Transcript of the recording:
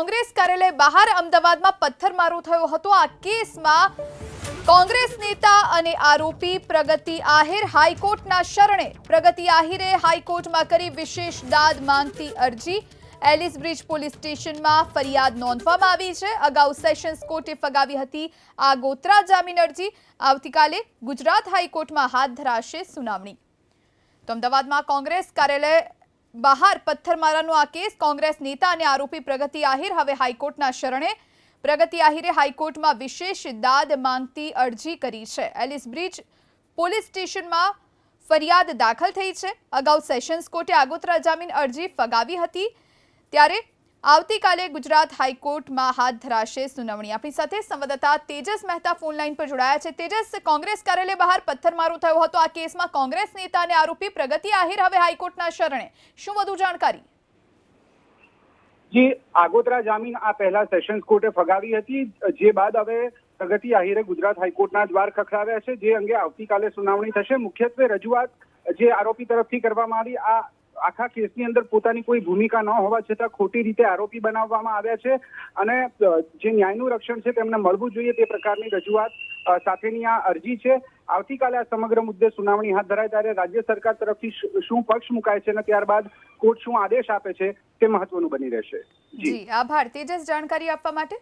કોંગ્રેસ કાર્યાલય બહાર અમદાવાદમાં પથ્થરમારો થયો હતો. આ કેસમાં કોંગ્રેસ નેતા અને આરોપી પ્રગતિ આહિર હાઈકોર્ટના શરણે પ્રગતિ આહિરે હાઈકોર્ટમાં કરી વિશેષ દાદ માંગતી અરજી. એલિસ બ્રિજ પોલીસ સ્ટેશનમાં ફરિયાદ નોંધવામાં આવી છે. અગાઉ સેશન્સ કોર્ટે ફગાવી હતી આગોતરા જામીન અરજી. આવતીકાલે ગુજરાત હાઈકોર્ટમાં હાથ ધરાશે સુનાવણી. તો અમદાવાદમાં કોંગ્રેસ કાર્યાલય બહાર પથ્થરમારાનો આ કેસ કોંગ્રેસ નેતા અને આરોપી પ્રગતિ આહિર હવે હાઈકોર્ટના શરણે. પ્રગતિ આહિરે હાઈકોર્ટમાં વિશેષ દાદ માંગતી અરજી કરી છે. એલિસ બ્રિજ પોલીસ સ્ટેશનમાં ફરિયાદ દાખલ થઈ છે. અગાઉ સેશન્સ કોર્ટે આગોતરા જામીન અરજી ફગાવી હતી. ત્યારે આવતીકાલે ગુજરાત હાઈકોર્ટમાં હાથ ધરાશે સુનાવણી. આપણી સાથે સંવાદદાતા તેજસ મહેતા ફોનલાઈન પર જોડાયા છે. તેજસ, કોંગ્રેસ કાર્યાલય બહાર પથ્થરમારો થયો હતો. આ કેસમાં કોંગ્રેસ નેતા અને આરોપી પ્રગતિ આહિર હવે હાઈકોર્ટના શરણે. શું વધુ જાણકારી? જે, આગોતરા જામીન આ પહેલા સેશન્સ કોર્ટે ફગાવી હતી, જે બાદ હવે પ્રગતિ આહિરે ગુજરાત હાઈકોર્ટના દ્વાર ખખડાવ્યા છે. જે અંગે આવતીકાલે સુનાવણી થશે. મુખ્યત્વે રજૂઆત જે આરોપી તરફથી કરવામાં આવી, આ આખા કેસની અંદર પોતાની કોઈ ભૂમિકા ન હોવા છતાં ખોટી રીતે આરોપી બનાવવામાં આવ્યા છે અને જે ન્યાયનું રક્ષણ છે તેમને મળવું જોઈએ તે પ્રકારની રજૂઆત સાથેની આ અરજી છે. આવતીકાલે આ સમગ્ર મુદ્દે સુનાવણી હાથ ધરાય ત્યારે રાજ્ય સરકાર તરફથી શું- પક્ષ મુકાય છે અને ત્યારબાદ કોર્ટ શું આદેશ આપે છે તે મહત્વનું બની રહેશે. જી, આભાર. તેજસ, જાણકારી આપવા માટે?